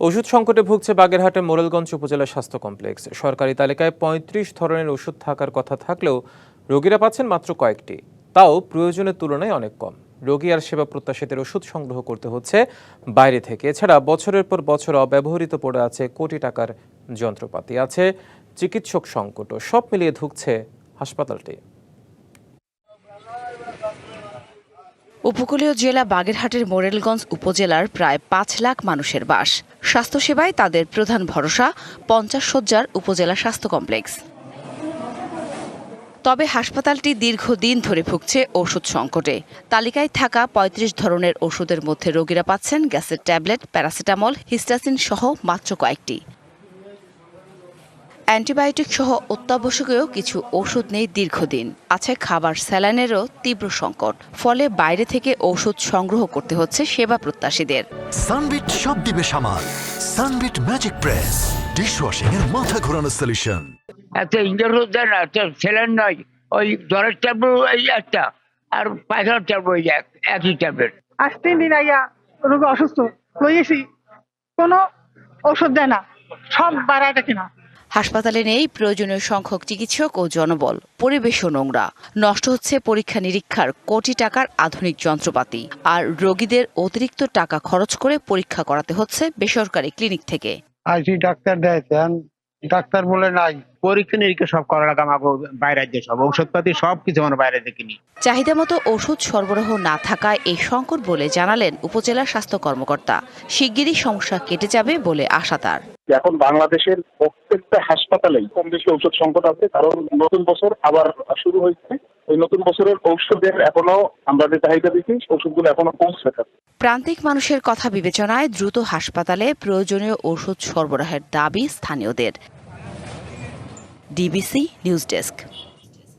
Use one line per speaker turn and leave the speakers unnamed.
ওষুধ সংকটে ভুগছে বাগেরহাটের মোরেলগঞ্জ উপজেলা স্বাস্থ্য কমপ্লেক্স। সরকারি তালিকায় পঁয়ত্রিশ ধরনের ওষুধ থাকার কথা থাকলেও রোগীরা পাচ্ছেন মাত্র কয়েকটি। তাও প্রয়োজনের তুলনায় অনেক কম। রোগী আর সেবা প্রত্যাশীদের ওষুধ সংগ্রহ করতে হচ্ছে বাইরে থেকে। এছাড়া বছরের পর বছর অব্যবহৃত পড়ে আছে কোটি টাকার যন্ত্রপাতি। আছে চিকিৎসক সংকটও। সব মিলিয়ে ধুকছে হাসপাতালটি।
উপকূলীয় জেলা বাগেরহাটের মোরেলগঞ্জ উপজেলার প্রায় পাঁচ লাখ মানুষের বাস। স্বাস্থ্যসেবায় তাদের প্রধান ভরসা পঞ্চাশ শয্যার উপজেলা স্বাস্থ্য কমপ্লেক্স। তবে হাসপাতালটি দীর্ঘদিন ধরে ভুগছে ওষুধ সংকটে। তালিকায় থাকা ৩৫ ধরনের ওষুধের মধ্যে রোগীরা পাচ্ছেন গ্যাসের ট্যাবলেট, প্যারাসিটামল, হিস্টাসিন সহ মাত্র কয়েকটি। অ্যান্টিবায়োটিক সহ অত্যাবশ্যকীয় কিছু ওষুধ নেই দীর্ঘদিন। আছে খাবার স্যালাইনেরও তীব্র সংকট। ফলে বাইরে থেকে ওষুধ সংগ্রহ করতে হচ্ছে সেবা প্রত্যাশীদের।
সানবিট সব দিবে সামাল। Sunbit magic press. ডিশওয়াশিং এর মাথা ঘোরানো সলিউশন
একটা ইঞ্জেকশন দেয় না একটা স্যালাইন নয় ওই জ্বরের ট্যাবলেট এই একটা আর পায়খানার ট্যাবলেট একই ট্যাবলেট।
আজ তিন দিন আইয়া রোগী অসুস্থ লইয়েছি। কোনো ওষুধ দেয় না সব বাড়াইটা কিনা
হাসপাতালে নেই প্রয়োজনীয় সংখ্যক চিকিৎসক ও জনবল। পরিবেশও নোংরা। নষ্ট হচ্ছে পরীক্ষা নিরীক্ষার কোটি টাকার আধুনিক যন্ত্রপাতি। আর রোগীদের অতিরিক্ত টাকা খরচ করে পরীক্ষা করাতে হচ্ছে বেসরকারি ক্লিনিক থেকে।
আইসি ডাক্তার দেখান ডাক্তার বলে নাই।
পরীক্ষা নিরীক্ষা সব করা লাগে আমাকে বাইরে দিয়ে সব ঔষধপাতি সব কিছু আমরা বাইরে থেকে নিই
চাহিদা মতো ওষুধ সরবরাহ না থাকায় এই সংকট বলে জানালেন উপজেলা স্বাস্থ্য কর্মকর্তা। শিগগিরই সমস্যা কেটে যাবে বলে আশা তার।
এখন বাংলাদেশের প্রত্যেকটা হাসপাতালেই কম বেশি ঔষধ সংকট আছে, কারণ নতুন বছর আবার শুরু হয়েছে। ওই নতুন বছরের ঔষধের এখনও আমরা যে চাহিদা দিচ্ছি ওষুধগুলো এখনও পৌঁছে
প্রান্তিক মানুষের কথা বিবেচনায় দ্রুত হাসপাতালে প্রয়োজনীয় ওষুধ সরবরাহের দাবি স্থানীয়দের। DBC news desk.